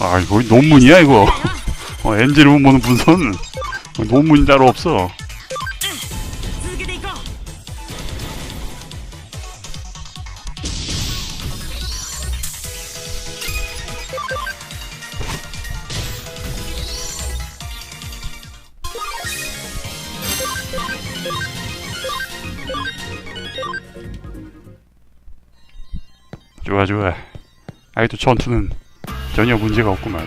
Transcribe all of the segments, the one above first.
아 이거 논문이야 이거? 어, 엔지를 못 보는 분선 논문이 따로 없어. 좋아 좋아. 아이도 전투는 전혀 문제가 없구만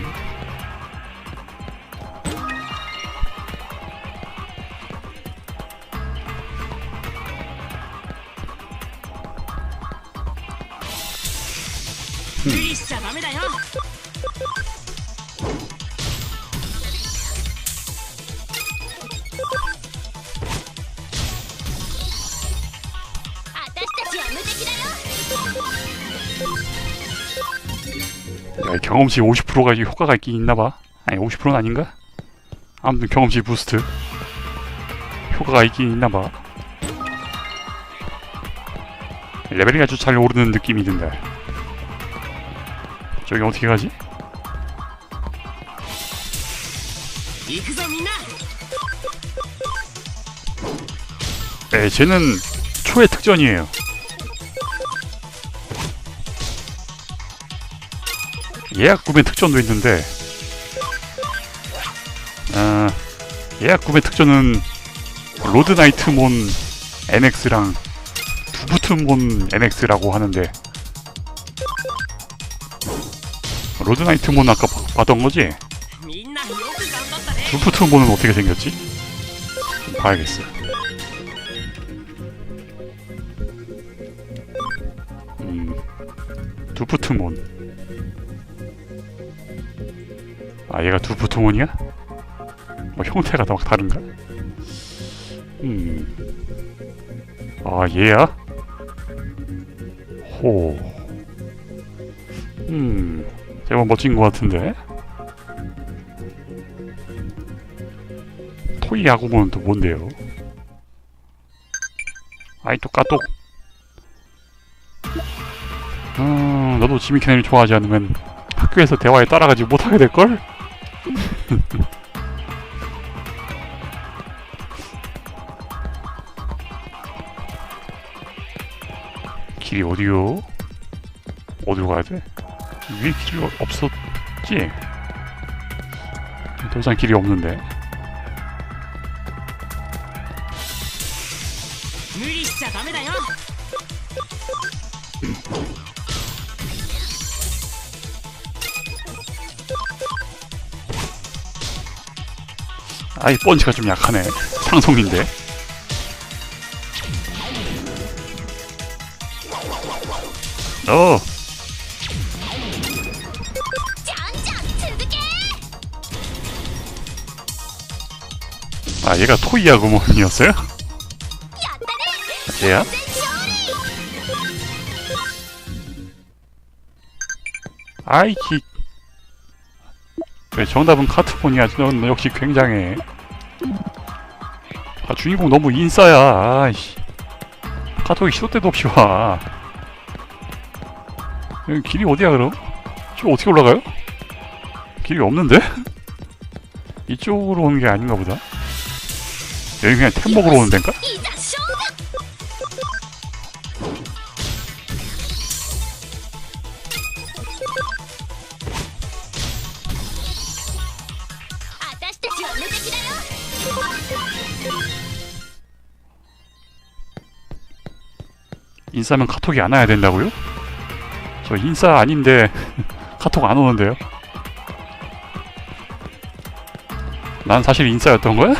야, 경험치 50%가 효과가 있긴 있나봐. 아니 50%는 아닌가? 아무튼 경험치 부스트. 효과가 있긴 있나봐. 레벨이 아주 잘 오르는 느낌이 든다. 저기 어떻게 가지? 에 예, 쟤는 초의 특전이에요. 예약 구매 특전도 있는데 아, 어, 예약 구매 특전은 로드나이트몬 NX랑 두부트몬 NX라고 하는데 로드나이트몬 아까 봤던 거지? 두부트몬은 어떻게 생겼지? 좀 봐야겠어 음, 두부트몬 아, 얘가 두부트몬이야? 뭐 형태가 다 다른가? 음, 아, 얘야? 호. 음, 제법 멋진 것 같은데? 토이 야구모는 또 뭔데요? 아이 또 까똑 음, 너도 지미케네를 좋아하지 않으면 학교에서 대화에 따라가지 못하게 될걸? 길이 어디요? 어디로 가야 돼? 위에 길이 없었지? 더 이상 길이 없는데 아이 펀치가 좀 약하네 상성인데 어 아, 얘가 토이야구몬이었어요? 얘야? 아이, 기... 왜 정답은 카트폰이야. 넌 역시 굉장해. 주인공 너무 인싸야 아이씨 카톡이 시도 때도 없이 와 여기 길이 어디야 그럼? 저 어떻게 올라가요? 길이 없는데? 이쪽으로 오는 게 아닌가 보다 여기 그냥 템 먹으러 오는 데인가? 인싸면 카톡이 안 와야 된다고요? 저 인싸 아닌데 카톡 안 오는데요? 난 사실 인싸였던 거야?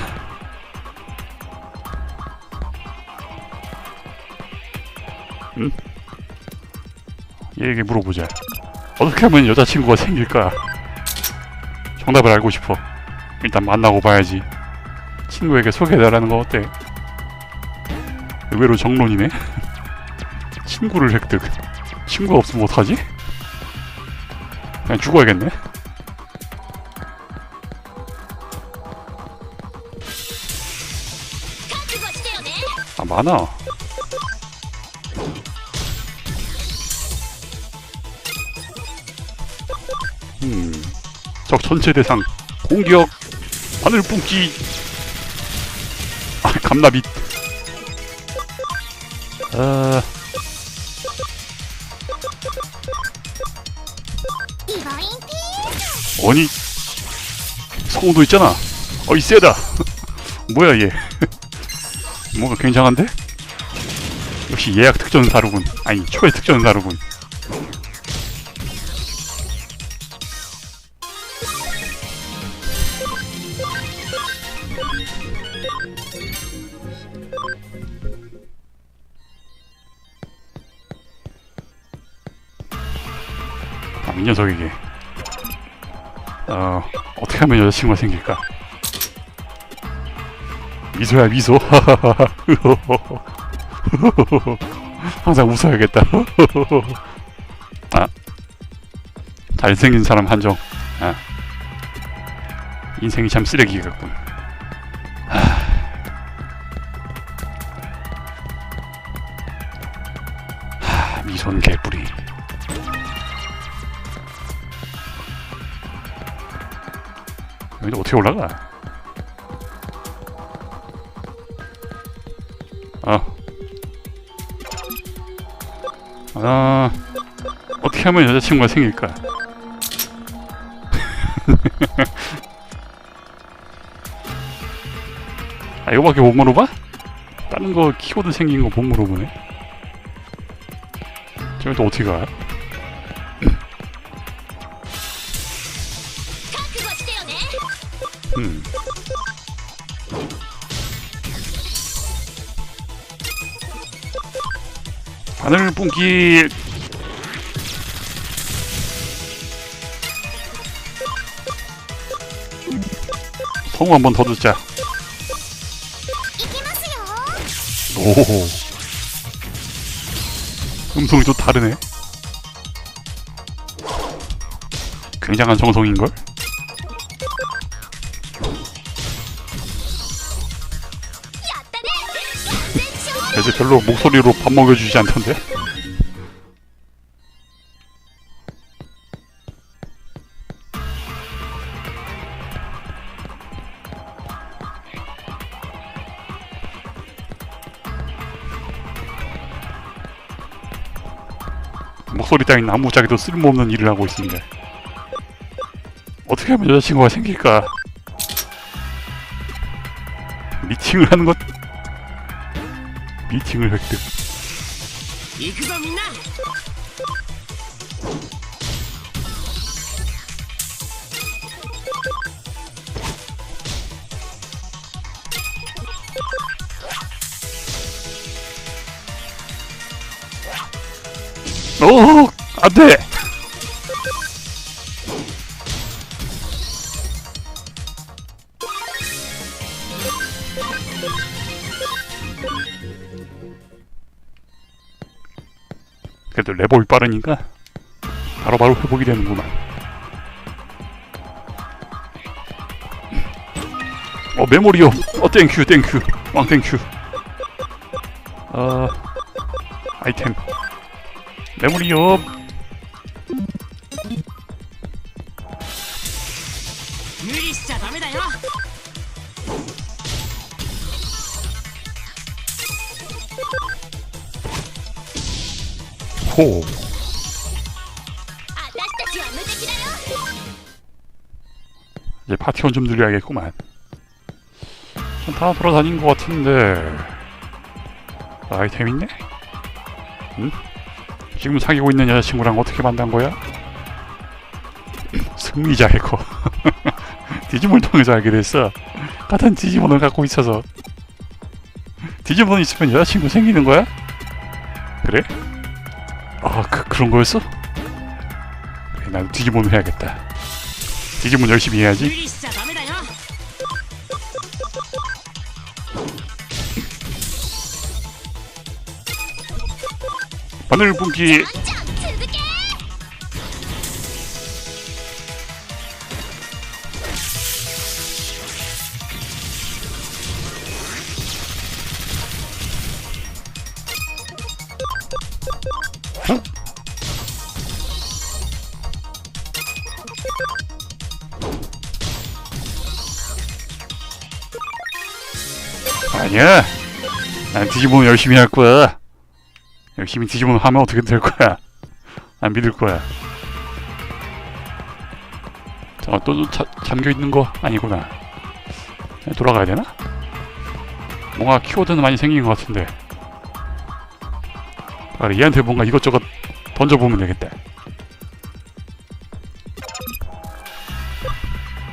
응? 얘에게 물어보자. 어떻게 하면 여자친구가 생길까? 정답을 알고 싶어. 일단 만나고 봐야지. 친구에게 소개해달라는 거 어때? 의외로 정론이네. 친구를 획득. 친구가 없으면 어떡하지? 그냥 죽어야겠네. 아 많아. 음. 적 전체 대상 공격 바늘 뿜기 아 감나빛 아 아니 성우도 있잖아. 어이 세다. 뭐야 얘. 뭔가 굉장한데? 역시 예약 특전 사루군. 아니 초회 특전 사루군. 아, 이 녀석에게 어, 어떻게 하면 여자친구가 생길까? 미소야 미소. 항상 웃어야겠다. 아 잘생긴 사람 한정. 아 인생이 참 쓰레기 같군. 하, 미소는 여기 어떻게 올라가? 아. 아. 어떻게 하면 여자친구가 생길까? 아, 이거밖에 못 물어봐? 다른 거 키워드 생긴 거 못 물어보네. 저기 또 어떻게 가? 음. 바늘 뿜기. 통 한번 더 듣자. 오. 음성이 또 다르네. 굉장한 정성인걸? 이제 별로 목소리로 밥 먹여주지 않던데? 목소리 따윈 아무짝에도 쓸모없는 일을 하고 있습니다. 어떻게 하면 여자친구가 생길까? 미팅을 하는 것 미팅을 획득. 이그거 민나. 오, 어, 안 돼! 그래도 레벨이 빠르니까 바로 바로 회복이 되는구만. 어 메모리요 어 땡큐 땡큐. 왕 땡큐. 어 아이템. 메모리요 호. 이제 파티원 좀 늘려야겠구만. 다 돌아다닌 것 같은데 아이템 있네? 응? 지금 사귀고 있는 여자친구랑 어떻게 만난 거야? 승리자 해커 디지몬 통해서 알게 됐어 같은 디지몬을 갖고 있어서 디지몬 있으면 여자친구 생기는 거야? 그래? 아, 그, 그런 거였어? 그래, 나도 디지몬을 해야겠다. 디지몬 열심히 해야지. 바늘 분기 난 디지몬 열심히 할 거야. 열심히 디지몬 하면 어떻게 될 거야. 안 믿을 거야. 잠깐 또 자, 잠겨 있는 거 아니구나. 돌아가야 되나? 뭔가 키워드는 많이 생긴 것 같은데. 아, 얘한테 뭔가 이것저것 던져보면 되겠다.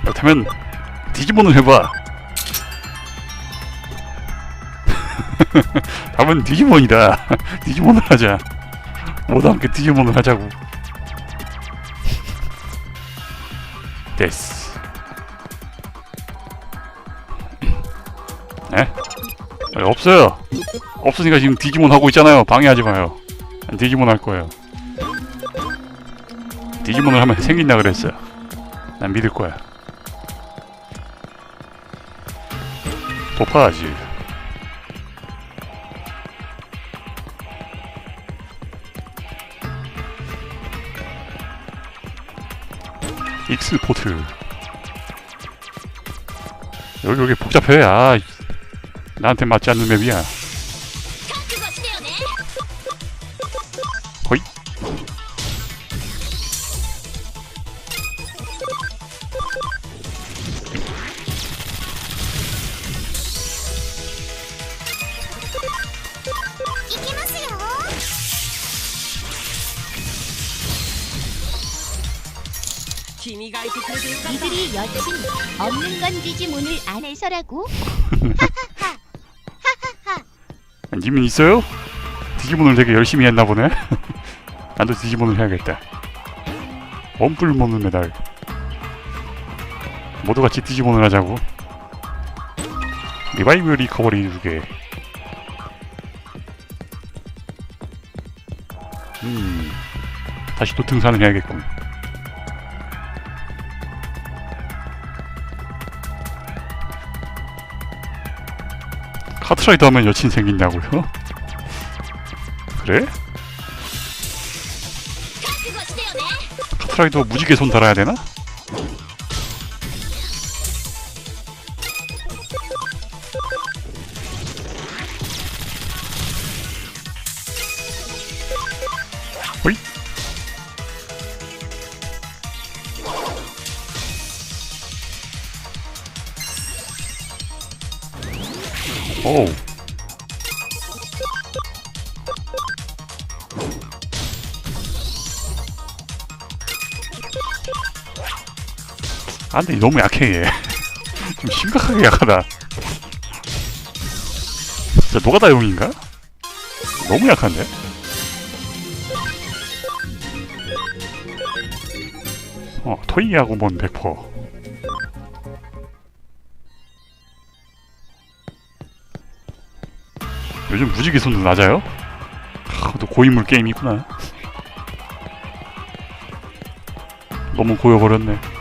그렇다면 디지몬을 해봐. 답은 디지몬이다. 디지몬을 하자. 모두 함께 디지몬을 하자고. 됐어. 네? 아, 없어요. 없으니까 지금 디지몬 하고 있잖아요. 방해하지 마요. 난 디지몬 할 거예요. 디지몬을 하면 생긴다 그랬어요. 난 믿을 거야. 도파지. 익스 포트. 여기 여기 복잡해. 아, 나한테 맞지 않는 맵이야. 해서라고? 님은 있어요? 디지몬을 되게 열심히 했나 보네. 나도 디지몬을 해야겠다. 원뿔 모는 메달. 모두 같이 디지몬을 하자고. 리바이브 리커버리 두 개. 음, 다시 또 등산을 해야겠군. 카트라이더 하면 여친 생긴다고요? 그래? 카트라이더 무지개 손 달아야 되나? 아 근데 너무 약해 얘. 좀 심각하게 약하다. 진짜 노가다용인가? 너무 약한데? 어, 토이하고 뭔 100%. 요즘 무지개 손도 낮아요? 하, 또 고인물 게임이구나. 너무 고여버렸네.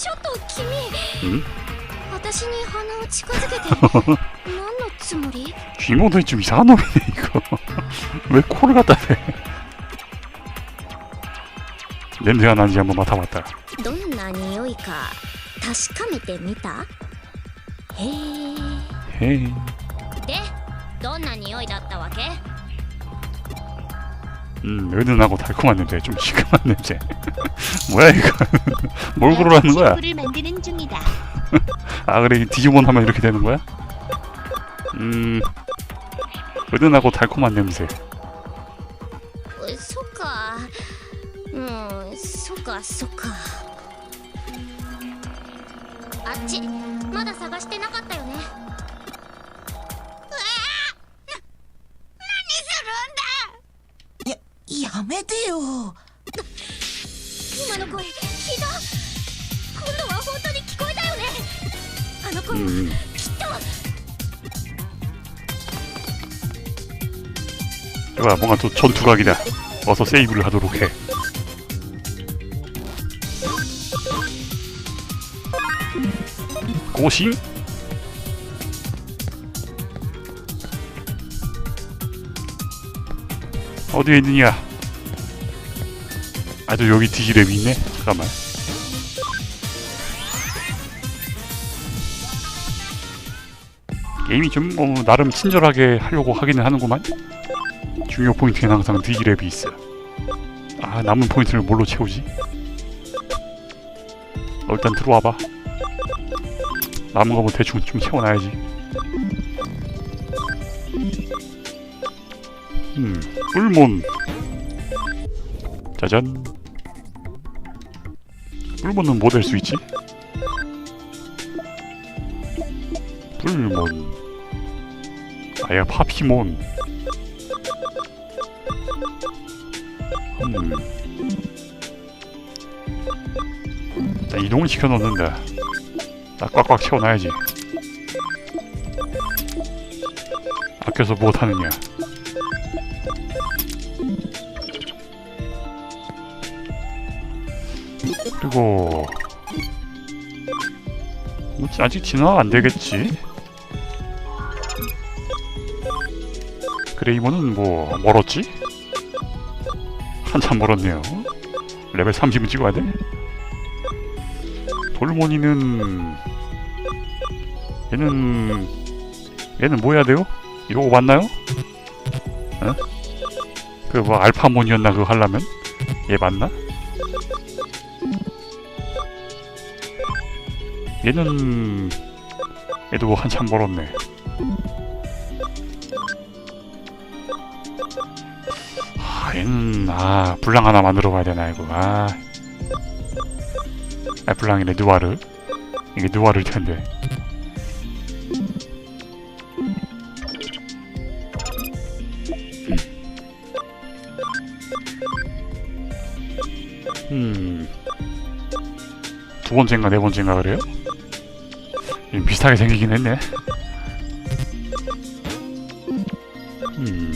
ちょっと君 응? 私に鼻を近づけて何のつもり 주인공들이 좀 이상한 놈이네 이거 왜 코를 갖다 대 냄새가 나는지 한번 맡아봤다 どんな匂いか確かめてみたへえ 헤이 でどんな匂いだったわけ 음 은은하고 달콤한 냄새 좀 시큼한 냄새 뭐야 이거 뭘 고르라는 거야 친구를 만드는 중이다 아 그래 디지몬 하면 이렇게 되는 거야? 음 은은하고 달콤한 냄새 そっかうんそっかそっかあっちまだ探してなかったよね めてよ今の声聞いた今度は本当に聞こえたよねあの声は 음. きっと 이거야 뭔가 또 전투각이다 어서 세이브를 하도록 해 고싱 어디에 있느냐 아주 여기 디지랩이 있네 잠깐만 게임이 좀 어, 나름 친절하게 하려고 하기는 하는구만 중요 포인트에는 항상 디지랩이 있어. 아 남은 포인트를 뭘로 채우지? 너 일단 들어와봐. 남은 거뭐 대충 좀 채워놔야지. 음, 뿔몬. 짜잔. 뿔몬은 뭐 될 수 있지? 뿔몬. 아야 파피몬. 음. 자, 이동을 시켜 놓는다. 딱 꽉꽉 채워놔야지. 아껴서 무엇하느냐. 뭐, 아직 진화가 안 되겠지. 그레이먼은 뭐 멀었지? 한참 멀었네요. 레벨 30은 찍어야 돼? 돌모니는 얘는 얘는 뭐 해야 돼요? 이러고 맞나요? 어? 그뭐 알파몬이었나 그거 하려면 얘 맞나? 얘는 얘도 한참 멀었네. 아, 얘는 아 불랑 하나 만들어 봐야 되나 이거 아, 아 불랑이네 누아르 이게 누아르일 텐데 음. 두 번째인가 네 번째인가 그래요? 음, 비슷하게 생기긴 했네. 음.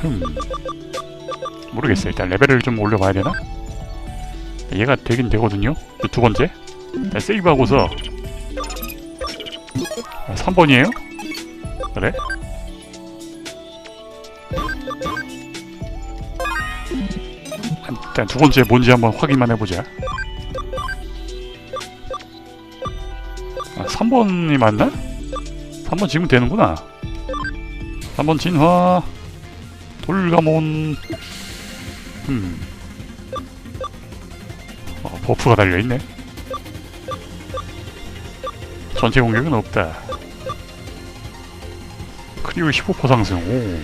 흠. 모르겠어. 일단 레벨을 좀 올려봐야 되나? 얘가 되긴 되거든요. 이두 번째. 세이브하고서 3번이에요? 그래? 일단 두 번째 뭔지 한번 확인만 해보자. 아, 3번이 맞나? 3번 지금 되는구나. 3번 진화. 돌가몬. 음. 어, 버프가 달려있네. 전체 공격은 없다. 크리오 15% 상승. 오.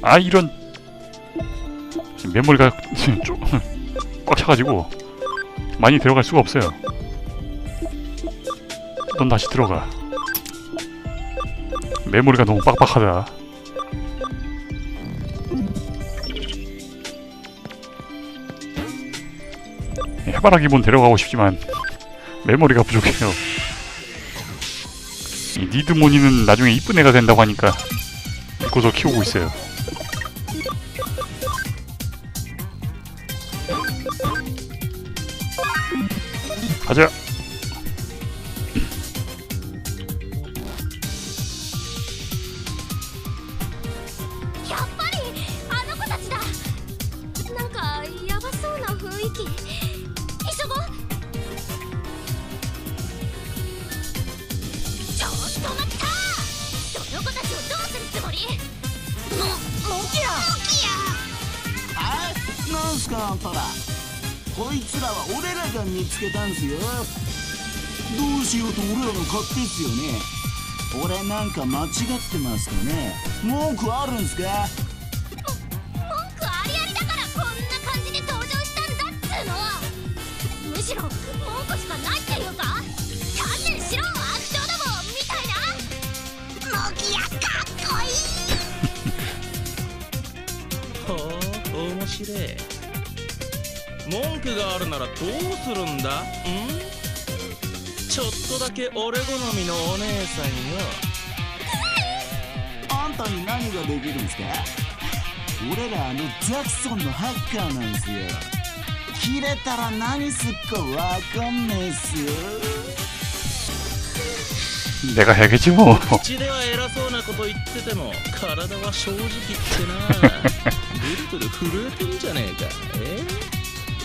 아, 이런. 지금 쭉- 꽉 차가지고 많이 들어갈 수가 없어요. 넌 다시 들어가. 메모리가 너무 빡빡하다. 해바라 기본 데려가고 싶지만 메모리가 부족해요. 이 니드모니는 나중에 이쁜 애가 된다고 하니까 믿고서 키우고 있어요. なんすかあんたら。こいつらは俺らが見つけたんすよ。どうしようと俺らの勝手っすよね。俺なんか間違ってますかね。文句あるんすか？面白い文句があるならどうするんだんちょっとだけ俺好みのお姉さんよあんたに何ができるんすか俺らあのザクソンのハッカーなんすよ切れたら何すっかわかんねえっすよ 내가 해야겠지 뭐. 口では偉そうなこと言ってても体は正直ってな ブルブル震えてんじゃねえかえ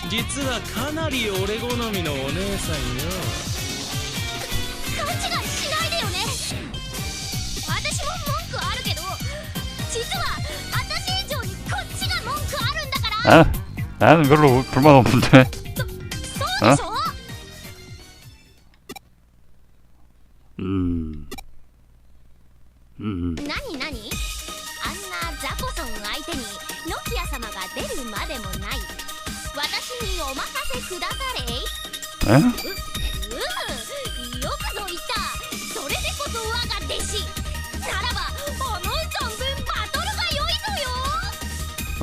実はかなり俺好みのお姉さんよ勘違いしないでよね私も文句あるけど実は私以上にこっちが文句あるんだから 아, 나는 별로 불만 없는데. そうでしょ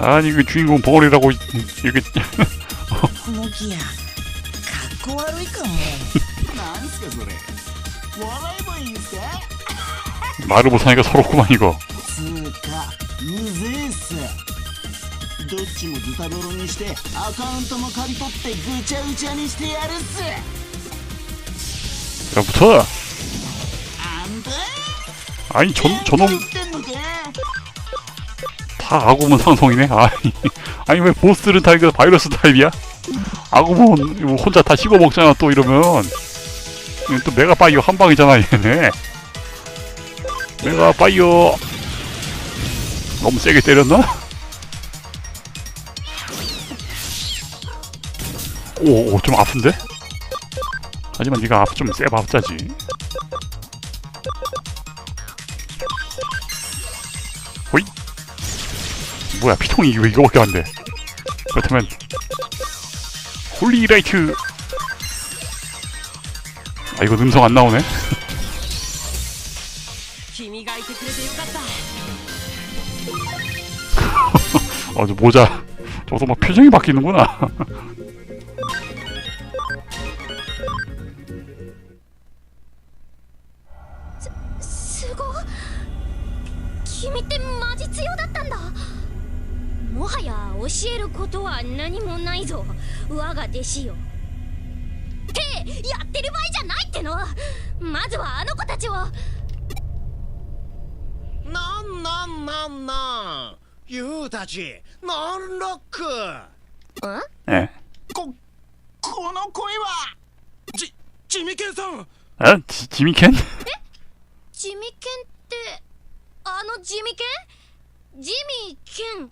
아니 그 주인공 버리라고 이게. 목이야. 갖고 와이 말을 못하니까 서럽구만 이거. 야 붙어! 아니 저, 저놈 아 아구몬 상성이네. 아니 아니 왜 보스들은 다 이거 바이러스 타입이야? 아구몬 혼자 다 씹어 먹잖아 또 이러면. 또 메가 바이오 한 방이잖아 얘네. 메가 바이오 너무 세게 때렸나? 오좀 아픈데? 하지만 네가 좀 세봐 앞자지. 뭐야 피통이 왜 이거밖에 안 돼? 그렇다면 홀리라이트. 아 이거 음성 안 나오네? 아저 모자. 저도 막 표정이 바뀌는구나. 停よ。ってやってる場合じゃないっての。まずはあの子たちを。なんなんなんなん。ユウたちノンロック。えここの声は。じちみけんさん。え？ちちみけん？え？ちみけんってあの地味犬ジミー犬略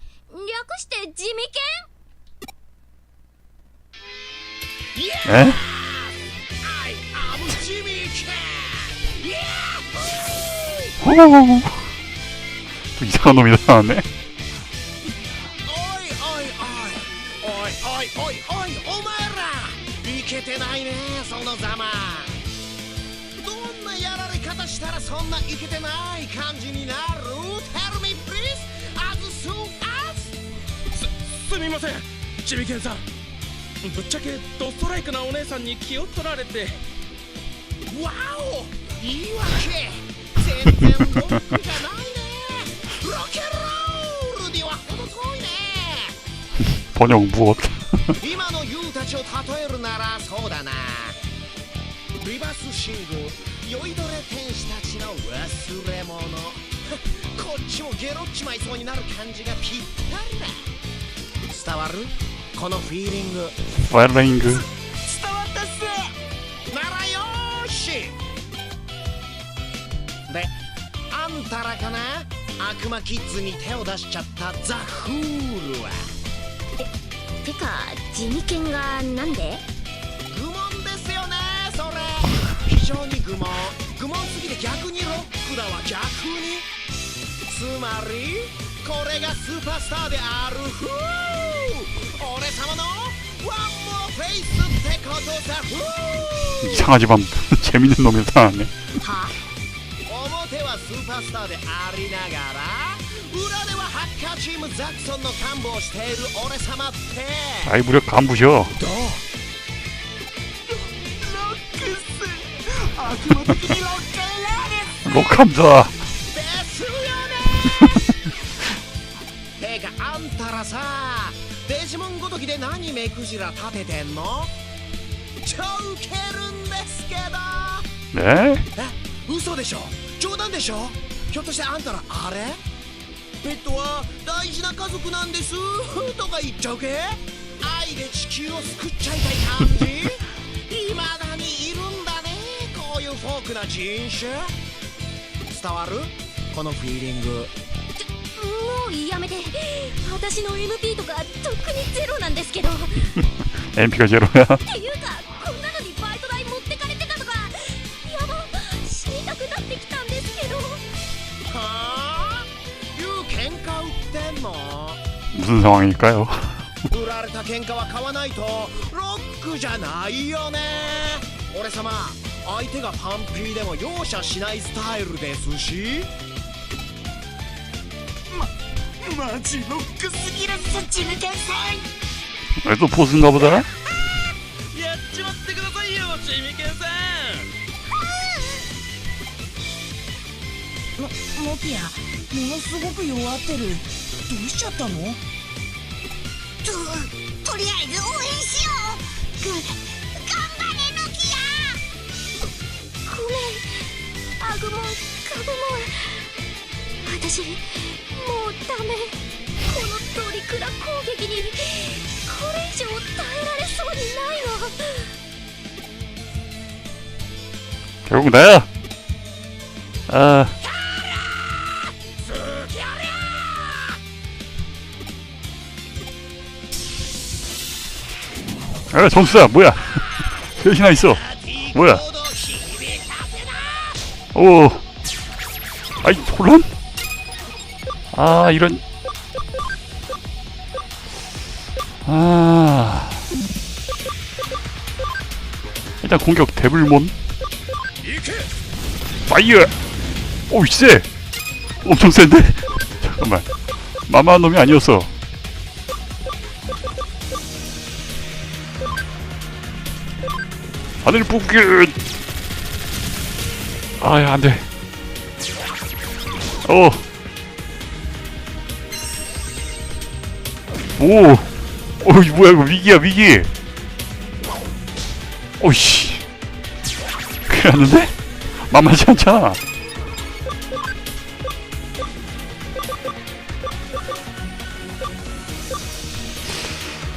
して地味犬え？ほギターの皆さんねけてないねそのざまどんなやられ方したらそんないけてない感じになる Tell me please as soon as すすみませんちびけんさんぶっちゃけドストライクなお姉さんに気を取られてわお！言い訳全然文句がないね。ロケロールには程遠いね。ポニョンボート。今のユウたちを例えるならそうだな。リバースシングル酔いどれ天使たちの忘れ物。こっちもゲロっちまいそうになる感じがぴったりだ。伝わる？このフィーリング。ファイリング。伝わったっすならよし。であんたらかな？悪魔キッズに手を出しちゃったザ・フールは。ててか地味犬がなんで？愚問ですよねそれ。非常に愚問。愚問すぎて逆にロックだわ逆に。つまりこれがスーパースターであるふう俺様のワンモアフェイスってことさふう 이상하지만 재밌는 놈이 나타났네. は表はスーパースターでありながら裏では ッカーチームザクソンの幹部をしている俺様って 아이 무력 간부셔 どうロックス悪魔的にロックンレー 록함자 ですよねてかあんたらさ デジモンごときで何目くじら立ててんの？超ウケるんですけど。 네? え嘘でしょ？冗談でしょ？ひょっとしてあんたらあれ？ペットは大事な家族なんです？とか言っちゃうけ？愛で地球を救っちゃいたい感じ？未だにいるんだね？こういうフォークな人種。伝わる？このフィーリングもうやめて私の MP とかとっくにゼロなんですけどって MP가 제로야 いうかこんなのにバイト代持ってかれてたとかやば死にたくなってきたんですけどはあいう喧嘩売ってんの 무슨 상황일까요? 売られた喧嘩は買わないとロックじゃないよね俺様相手がパンピーでも容赦しないスタイルですしま マジロックすぎるそっち抜けんさい。えっとポーズンガボだやっちまってくださいよちみけんさん。モピアものすごく弱ってる。どうしちゃったの？ととりあえず応援しよう。が頑張れノキアごめん。アグモンカブモン。私もうダメこのトリクラ攻撃にこれ以上耐えられそうにないの 결국 나야 아 아, 점수야, 뭐야? 몇이나 있어? 뭐야? 오, 아이, 혼란? 아, 이런. 아. 일단 공격 데블몬. 파이어! 오, 쎄! 엄청 센데? 잠깐만. 마마한 놈이 아니었어. 하늘 뽑기! 아야, 안 돼. 오! 어, 이 뭐야, 이거 위기야, 위기! 오이씨. 큰일 났는데? 만만치 않잖아.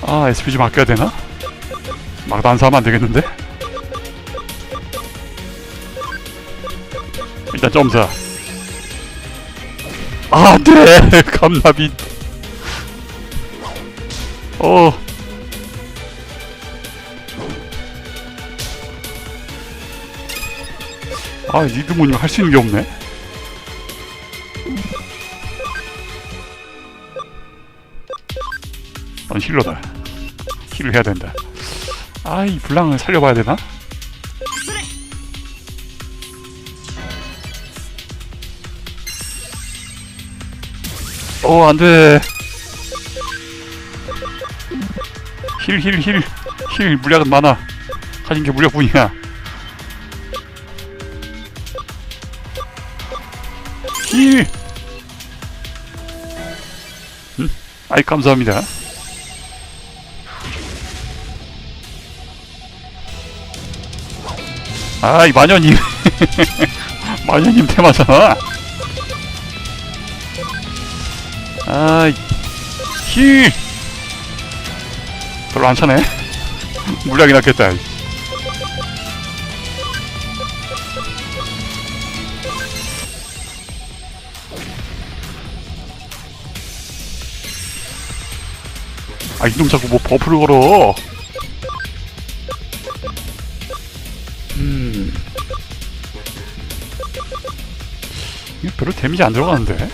아, SPG 맡겨야 되나? 막 단사하면 안 되겠는데? 일단 점사. 아, 안 돼! 감나비. 어. 아, 니드모님 할 수 있는 게 없네. 넌 힐러다. 힐을 해야 된다. 아, 이 블랑을 살려봐야 되나? 어, 안 돼. 힐, 힐, 힐. 힐, 물약은 많아. 가진 게 물약뿐이야. 힐! 음, 아이, 감사합니다. 아, 이 마녀님. 마녀님 테마잖아. 아, 힐! 별로 안 차네. 물약이 낫겠다. 아, 이놈 자꾸 뭐 버프를 걸어. 음. 이거 별로 데미지 안 들어가는데?